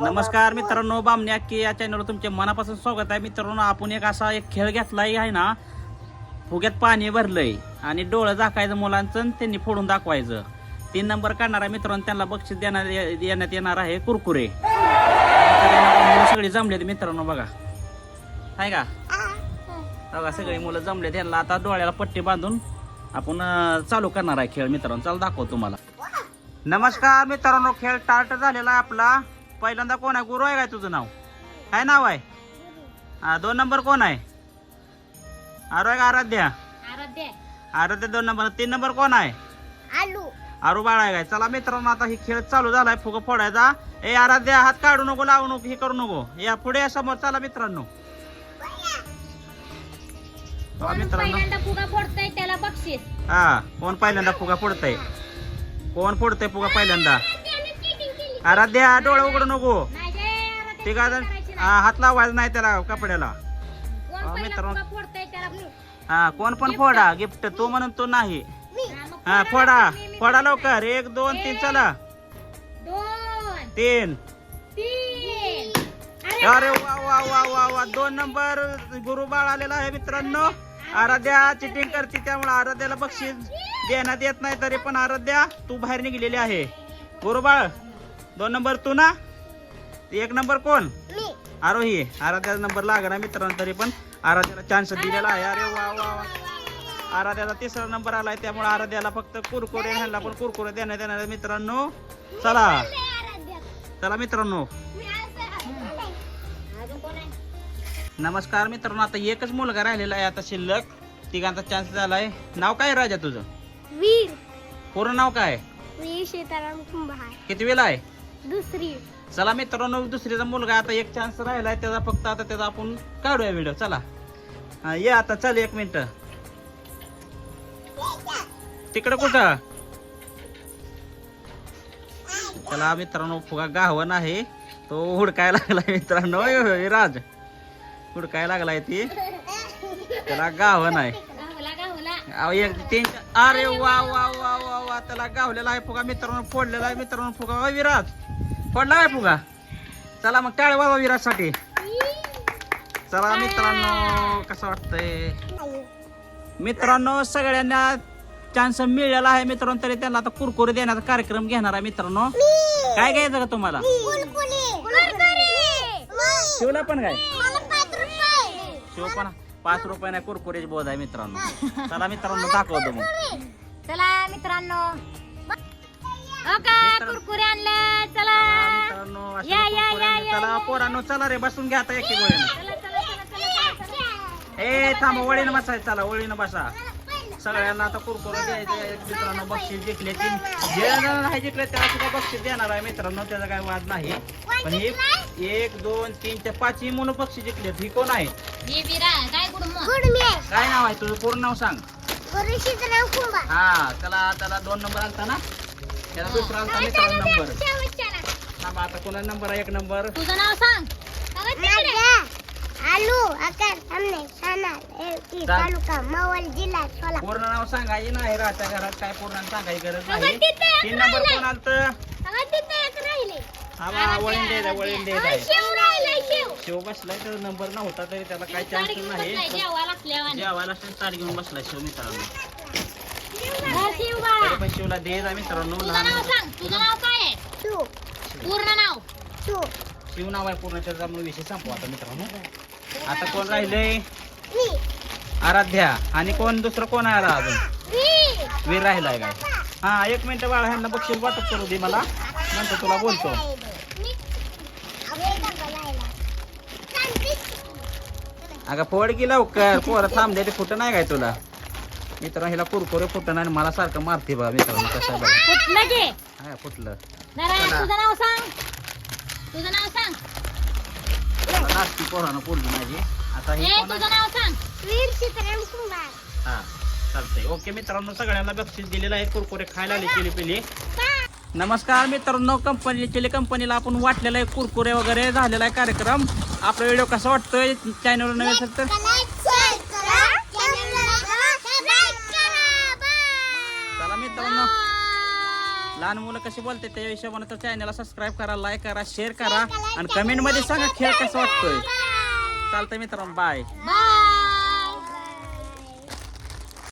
नमस्कार मित्रांनो बामण्या की या चॅनलवर तुमचे मनापासून स्वागत आहे. मित्रांनो आपण एक असा एक खेळ घेतलाय आहे ना? फुग्यात पाणी भरलंय आणि डोळं झाकायचं मुलांचं आणि त्यांनी फोडून दाखवायचं. तीन नंबर काढणार आहे मित्रांनो त्यांना बक्षीस देण्यात देण्यात येणार आहे कुरकुरे. सगळे सगळी जमलेत मित्रांनो बघा. आहे का? बघा सगळी मुलं जमले त्यांना आता डोळ्याला पट्टी बांधून आपण चालू करणार आहे खेळ मित्रांनो. चाल दाखव तुम्हाला. नमस्कार मित्रांनो खेळ स्टार्ट झालेला आपला. पहिल्यांदा कोण आहे? गुरु आहे काय तुझं नाव? काय नाव आहे? हा दोन नंबर कोण आहे? आरो आहे का आराध्या? आराध्य. आराध्या दोन नंबर. तीन नंबर कोण आहे? आलू. आरू बाळा आहे काय? चला मित्रांनो आता ही खेळ चालू झालाय. फुगा फोडायचा ए आराध्या हात काढू नको लावू नको हे करू नको. या पुढे समोर. चला मित्रांनो. हा कोण पहिल्यांदा फुगा फोडतय? कोण फोडतय फुगा पहिल्यांदा? आराध्या डोळे उघडू नको. ते काय करायची नाही. हा, हात लावायचा नाही त्याला कपड्याला. हा, मित्रांनो. हा कोण पण फोडा गिफ्ट तो म्हणून तो नाही. हा, फोडा फोडा. लवकर एक दोन तीन चला. तीन. अरे वा वा वा वा वा. दोन नंबर गुरुबाळ आलेला आहे मित्रांनो. आराध्या चिटिंग करते त्यामुळे आराध्याला बक्षीस देण्यात येत नाही तरी पण आराध्या तू बाहेर निघलेली आहे. गुरुबाळ. दोन नंबर तू ना? एक नंबर कोण? आरोही आराध्याचा नंबर लागला मित्रांनो तरी पण. आराध्याला चान्स दिलेला आहे. अरे वा वा वा. आराध्याचा तिसरा नंबर आलाय. त्यामुळे आराध्याला फक्त कुरकुरे ह्यांना पण कुरकुरे देण्यात येणार मित्रांनो चला. चला मित्रांनो. नमस्कार मित्रांनो आता एकच मुलगा राहिलेला आहे आता शिल्लक. तिघांचा चान्स झालाय. नाव काय राजा तुझं? वीर. पूर्ण नाव काय? वीर सीताराम कुंभार. किती वेळा आहे? दुसरी. चला मित्रांनो दुसरीचा मुलगा आता एक चान्स राहिलाय त्याचा फक्त आता त्याचा आपण काढूया व्हिडिओ चला. हा, ये आता चल एक मिनिट तिकडं कुठं? चला मित्रांनो फुगा गावन आहे. तो हुडकाय लागला मित्रांनो. राज. हुडकाय लागलाय ती. त्याला गावन आहे. अहो, एक तीन अरे वा वा. वा वा वा त्याला गावलेला आहे फुगा मित्रांनो फोडलेला आहे मित्रांनो फुगा. अय, विराज फोडला आहे फुगा? चला मग टाळ वाजवा विराजसाठी. चला मित्रांनो कसं वाटतंय? मित्रांनो सगळ्यांना चान्स मिळाला आहे मित्रांनो तरी त्यांना आता कुरकुरे देण्याचा कार्यक्रम घेणार आहे मित्रांनो. काय घ्यायचं का तुम्हाला? शिवला पण काय? शिव पण. पाच रुपये नाही कुरकुरेची बोध आहे मित्रांनो. चला मित्रांनो दाखवतो मग. चला मित्रांनो. हो. कुरकुरे आणलं? चला. मित्रांनो अशा या, या, कुरकुरे या, आणि या, चला. या. पोरांनो चला रे बसून घ्या आता एकी चला ए थांबा वळीनं बसायचं चला वळीनं बसा. सगळ्यांना आता कुरकुरे द्यायचे मित्रांनो बक्षीस जिंकले तीन. जे जण नाही जिंकले त्याला सुद्धा बक्षीस देणार आहे मित्रांनो. त्याचा काय वाद नाही. पण हे एक दोन तीन ते पाच ही मुलं बक्षीस जिंकले. ही कोण आहे? हे विरा काय गुड काय नाव आहे तुझं? पूर्ण नाव सांग. हा त्याला त्याला दोन नंबर आलता ना? त्याला दुसरा आलता मित्रांनो नंबर. थांबा आता कोणा नंबर आहे? एक नंबर. तुझं नाव सांग. आलू आकार हमने साना एलटी सांग. तालुका मावळ जिल्हा सोला पूर्ण नाव सांगायची नाही राहत्या घरात काय पूर्ण सांगायची गरज नाही. तीन नंबर. कोण आलत? हा वळीन द्यायचा वळीन द्यायचा शिव बसलाय त्याचा नंबर नव्हता तरी त्याला काय चान्स नाही. जेवायला ताट घेऊन बसलाय शिव मित्रांनो. हा, तरी पण शिवला द्यायचा मित्रांनो लहान नाव मुलं- सांग तुझं नाव काय आहे? तू पूर्ण नाव? तू शिव नाव आहे पूर्ण त्याचा मग विषय संपू आता मित्रांनो. आता कोण राहिलंय? आराध्या. आणि कोण दुसरं कोण आहे आता अजून? मी. वीर राहिलाय काय? हा एक मिनिट बाळा ह्यांना बक्षीस वाटप करू दे मला. नंतर तुला बोलतो. अगं फोड की लवकर. पोरं थांब दे फुट नाही काय तुला? मित्रांनो हिला कुरकुरे फुटण आणि मला सारखं मारते बघा. मित्रांनो कसं आहे बघा. कुठलं घे हा फुटलं. नारायण चला. तुझं नाव सांग. तुझं नाव सांग. पोरानं पोडली माझी. आता हे ए तुझं नाव सांग. वीर सीताराम कुंभार हा चालतंय. ओके मित्रांनो सगळ्यांना बक्षीस दिलेलं आहे. कुरकुरे खायला आले चिली पिली नमस्कार मित्रांनो कंपनी चिली कंपनीला आपण वाटलेला आहे कुरकुरे वगैरे झालेला आहे कार्यक्रम. आपला व्हिडिओ कसा वाटतोय? चॅनलवर नवीन असेल तर चला मित्रांनो. लहान मुलं कशी बोलते त्या हिशोबाने तर चॅनलला सबस्क्राईब करा लाईक करा शेअर करा. आणि कमेंटमध्ये सांगा खेळ कसा वाटतोय. चालतंय मित्रांनो बाय बाय